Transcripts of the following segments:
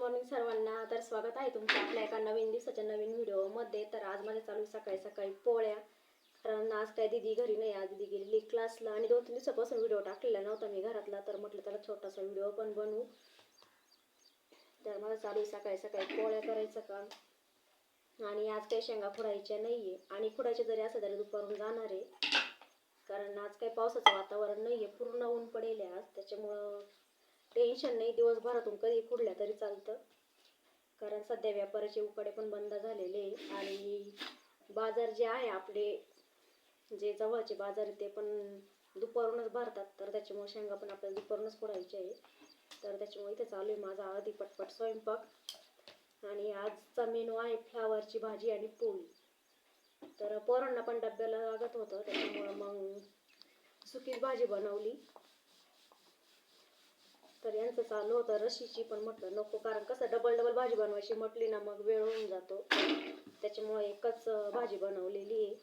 Morning सर्वांना. तर स्वागत आहे तुमचं आपल्या एका नवीन दिवसाच्या नवीन व्हिडिओमध्ये. तर आज माझ्या चालू सकाळी सकाळी पोळ्या. कारण आज काय दिदी घरी नाही. आज दिदी गेलेली क्लासला आणि दोन तीन दिवसापासून व्हिडिओ टाकलेला नव्हता मी घरातला. तर म्हटलं त्याला छोटासा व्हिडिओ पण बनवू. तर मला चालू सकाळी सकाळी पोळ्या करायचं काम. आणि आज काही शेंगा फुडायच्या नाही आहे आणि खुडायच्या जरी असं तरी दुपारून जाणार आहे. कारण आज काही पावसाचं वातावरण नाही आहे पूर्ण ऊन पडेल आज. त्याच्यामुळं टेन्शन नाही दिवसभरातून कधी फुडल्या तरी चालतं. कारण सध्या व्यापाराचे उकडे पण बंद झालेले आणि बाजार जे आहे आपले जे जवळचे बाजार आहे ते पण दुपारूनच भरतात. तर त्याच्यामुळे शेंगा पण आपल्याला दुपारूनच फोडायचे आहे. तर त्याच्यामुळे इथे चालू आहे माझा आधी पटपट स्वयंपाक. आणि आजचा मेनू आहे फ्लावरची भाजी आणि पोळी. तर पोरांना पण डब्याला लागत होतं त्याच्यामुळं मग सुकीच भाजी बनवली. तर यांचं चालू होतं रशीची पण म्हटलं नको कारण कसं डबल डबल भाजी बनवायची म्हटली ना मग वेळ होऊन जातो. त्याच्यामुळे एकच भाजी बनवलेली आहे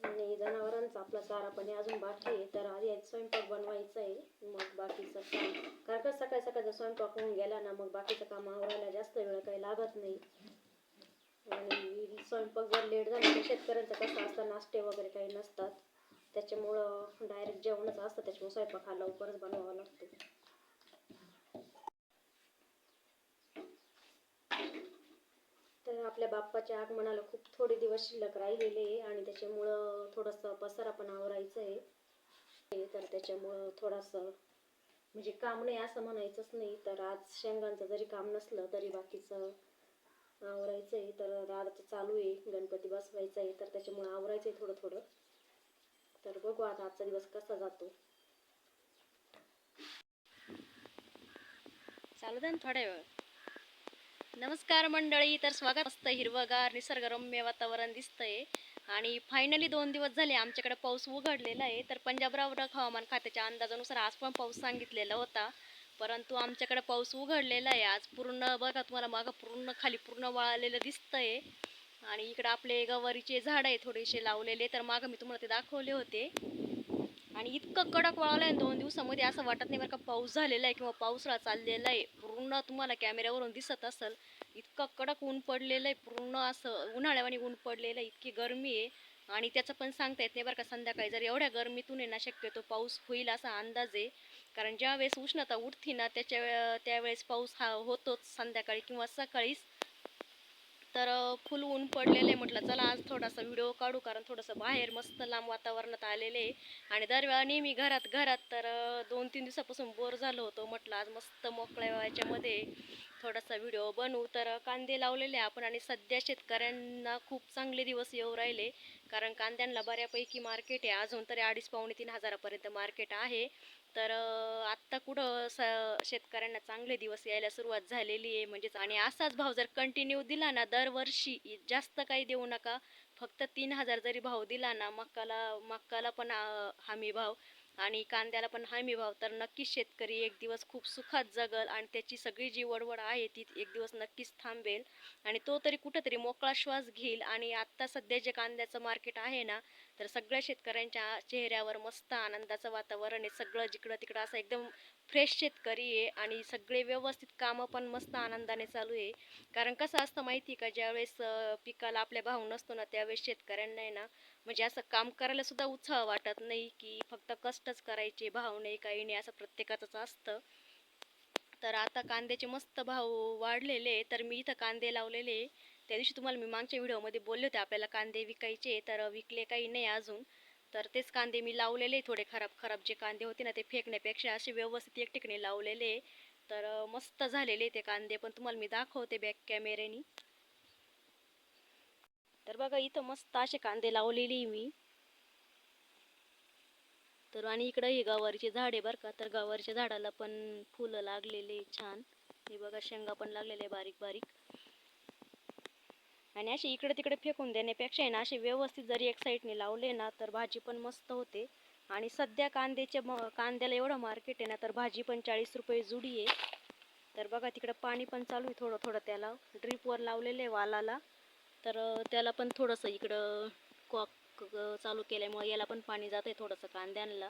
आणि जनावरांचा आपला सारा पण अजून बाकी आहे. तर आधी स्वयंपाक बनवायचा आहे मग बाकीचं काम. कारण का सकाळी सकाळचा स्वयंपाक होऊन गेला ना मग बाकीचं काम आवरायला जास्त वेळ काही लागत नाही. आणि स्वयंपाक जर लेट झाला तर शेतकऱ्यांचं कसं असतं नाश्ते वगैरे काही नसतात. त्याच्यामुळं डायरेक्ट जेवणच असतं त्याच्यामुळे स्वयंपाक हा लवकरच बनवावा लागतो. तर आपल्या बाप्पाच्या आगमनाला खूप थोडे दिवस शिल्लक राहिलेले आहे आणि त्याच्यामुळं थोडंसं पसारा पण आवरायचं आहे. तर त्याच्यामुळं थोडंसं म्हणजे काम नाही असं म्हणायचंच नाही. तर आज शेंगांचं जरी काम नसलं तरी बाकीचं आवरायचं आहे तर दादाचं चालू आहे गणपती बसवायचा आहे. तर त्याच्यामुळं आवरायचं आहे थोडं थोडं. तर बघू आता आजचा दिवस कसा जातो. चालू द्या ना थोड्या वेळ. नमस्कार मंडळी तर स्वागत असतं हिरवगार निसर्गरम्य वातावरण दिसतंय. आणि फायनली दोन दिवस झाले आमच्याकडे पाऊस उघडलेला आहे तर पंजाबराव हवामान खात्याच्या अंदाजानुसार आज पण पाऊस सांगितलेला होता. परंतु आमच्याकडे पाऊस उघडलेला आहे आज पूर्ण बघा तुम्हाला मागं पूर्ण खाली पूर्ण वाळलेलं दिसतंय. आणि इकडं आपले गवारीचे झाड आहे थोडेसे लावलेले तर मागं मी तुम्हाला ते दाखवले होते. आणि इतकं कडक वाळलं आहे दोन दिवसामध्ये असं वाटत नाही बरं का पाऊस झालेला आहे किंवा पावसाळा चाललेला आहे. पूर्ण तुम्हाला कॅमेऱ्यावरून दिसत असेल इतकं कडक ऊन पडलेलं आहे पूर्ण असं उन्हाळ्यावानी ऊन पडलेलं आहे इतकी गरमी आहे. आणि त्याचं पण सांगता येत नाही बरं का संध्याकाळी जर एवढ्या गरमीतून आहे शक्यतो पाऊस होईल असा अंदाज आहे. कारण ज्यावेळेस उष्णता उठती ना त्याच्या त्यावेळेस पाऊस हा होतोच संध्याकाळी किंवा सकाळीच. तर फुल ऊन पडलेलं आहे म्हटलं चला आज थोडासा व्हिडिओ काढू कारण थोडंसं बाहेर मस्त लांब वातावरणात आलेले आहे. आणि दरवेळा नेहमी घरात घरात तर दोन तीन दिवसापासून बोर झालो होतो म्हटलं आज मस्त मोकळ्या याच्यामध्ये थोडासा व्हिडिओ बनवू. तर कांदे लावलेले आपण आणि सध्या शेतकऱ्यांना खूप चांगले दिवस येऊ राहिले. कारण कांद्यांना बऱ्यापैकी मार्केट आहे. अजून तरी अडीच पावणे तीन हजारापर्यंत मार्केट आहे. तर आत्ता कुठं स शेतकऱ्यांना चांगले दिवस यायला सुरुवात झालेली आहे म्हणजेच आणि असाच भाव जर कंटिन्यू दिला ना दरवर्षी जास्त काही देऊ नका. फक्त तीन हजार जरी भाव दिला ना मक्काला मक्काला पण हमी भाव. आणि कांद्याला पण हमी भाव. तर नक्कीच शेतकरी एक दिवस खूप सुखात जगल आणि त्याची सगळी जी वडवड आहे ती एक दिवस नक्कीच थांबेल. आणि तो तरी कुठंतरी मोकळा श्वास घेईल आणि आत्ता सध्या जे कांद्याचं मार्केट आहे ना तर सगळ्या शेतकऱ्यांच्या चेहऱ्यावर मस्त आनंदाचं वातावरण आहे. सगळं जिकडं तिकडं असं एकदम फ्रेश शेतकरी आहे आणि सगळे व्यवस्थित कामं पण मस्त आनंदाने चालू आहे. कारण कसं असतं माहिती का ज्यावेळेस पिकाला आपल्या भाव नसतो ना त्यावेळेस शेतकऱ्यांना आहे ना म्हणजे असं काम करायला सुद्धा उत्साह वाटत नाही की फक्त कष्टच करायचे भाव नाही काही नाही असं प्रत्येकाचंच असतं. तर आता कांद्याचे मस्त भाव वाढलेले तर मी इथं कांदे लावलेले त्या दिवशी तुम्हाला मी मागच्या व्हिडिओमध्ये बोलले होते आपल्याला कांदे विकायचे तर विकले काही नाही अजून. तर तेच कांदे मी लावलेले थोडे खराब खराब जे कांदे होते ना ते फेकण्यापेक्षा असे व्यवस्थित एक ठिकाणी लावलेले तर मस्त झालेले ते कांदे पण तुम्हाला मी दाखवते बॅक कॅमेऱ्यानी तर बघा इथं मस्त असे कांदे लावलेले आहे मी. तर आणि इकडं हे गवारीचे झाड आहे बरं का. तर गवारीच्या झाडाला पण फुलं लागलेले छान. हे बघा शेंगा पण लागलेले बारीक बारीक. आणि असे इकडे तिकडे फेकून देण्यापेक्षा आहे ना असे व्यवस्थित जरी एक साईडने लावले ना तर भाजी पण मस्त होते. आणि सध्या कांद्याच्या म कांद्याला एवढं मार्केट आहे ना तर भाजी पण चाळीस रुपये जुडी आहे. तर बघा तिकडं पाणी पण चालू आहे थोडं थोडं त्याला ड्रीपवर लावलेलं आहे वालाला. तर त्याला पण थोडंसं इकडं कॉक चालू केल्यामुळे याला पण पाणी जात आहे थोडंसं कांद्यांना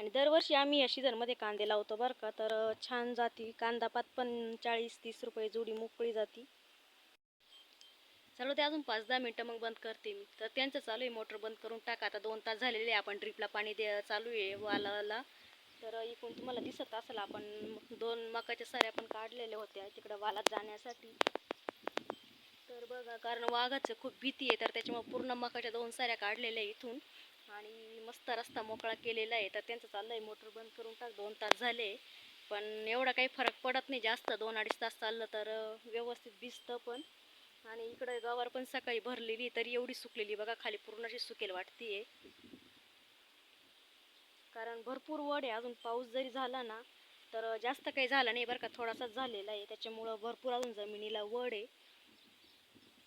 आणि दरवर्षी आम्ही या सीझनमध्ये कांदे लावतो बरं का. तर छान जाती. कांदा पात पण चाळीस तीस रुपये जुडी मोकळी जाती. चालू ते अजून पाच दहा मिनटं मग बंद करते मी. तर त्यांचं चालू आहे. मोटर बंद करून टाका. आता दोन तास झालेले आहे. आपण ड्रिपला पाणी द्या चालू आहे वालाला. तर इकडून तुम्हाला दिसत असेल आपण दोन मकाच्या साऱ्या पण काढलेल्या होत्या तिकडं वालात जाण्यासाठी. तर बघा कारण वाघाचं खूप भीती आहे. तर त्याच्यामुळे पूर्ण मकाच्या दोन साऱ्या काढलेल्या इथून. आणि मस्त रस्ता मोकळा केलेला आहे. तर त्यांचं चाललं आहे मोटर बंद करून टाक दोन तास झाले. पण एवढा काही फरक पडत नाही. जास्त दोन अडीच तास चाललं तर व्यवस्थित दिसतं पण. आणि इकडे गवार पण सकाळी भरलेली तरी एवढी सुकलेली बघा खाली पूर्ण अशी सुकेल वाटतीये. कारण भरपूर वड आहे. अजून पाऊस जरी झाला ना तर जास्त काही झाला नाही. बरं का थोडासाच झालेला आहे. त्याच्यामुळं भरपूर अजून जमिनीला वड आहे.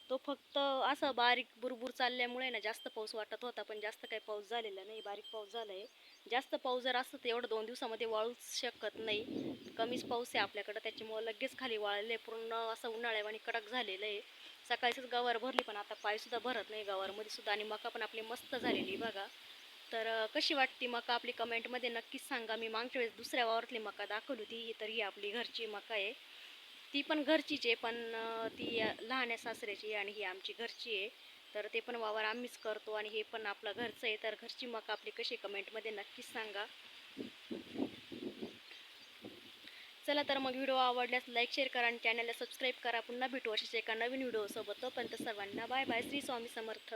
तो फक्त असं बारीक बुरबुर चालल्यामुळे ना जास्त पाऊस वाटत होता पण जास्त काही पाऊस झालेला नाही बारीक पाऊस झाला आहे जास्त पाऊस जर असतं तर एवढं दोन दिवसामध्ये वाळूच शकत नाही. कमीच पाऊस आहे आपल्याकडं त्याच्यामुळं लगेच खाली वाळले पूर्ण असं उन्हाळ्यावानी कडक झालेलं आहे. सकाळीच गवार भरली पण आता पायसुद्धा भरत नाही गवारमध्ये सुद्धा आणि मका पण आपली मस्त झालेली बघा. तर कशी वाटते मका आपली? कमेंटमध्ये नक्कीच सांगा. मी मागच्या वेळेस दुसऱ्या वावरातली मका दाखवली होती ही तर ही आपली घरची मका आहे. ती पण घरचीच आहे पण ती लहान आहे सासऱ्याची आहे आणि ही आमची घरची आहे. तर ते पण वावर आम्हीच करतो आणि हे पण आपलं घरचं आहे. तर घरची मका आपली कशी कमेंटमध्ये नक्कीच सांगा. चला तर मग व्हिडिओ आवडल्यास लाईक शेअर करा आणि चॅनलला सबस्क्राईब करा. पुन्हा भेटू अशाच एका नवीन व्हिडिओसोबत. तोपर्यंत सर्वांना बाय बाय. श्री स्वामी समर्थ.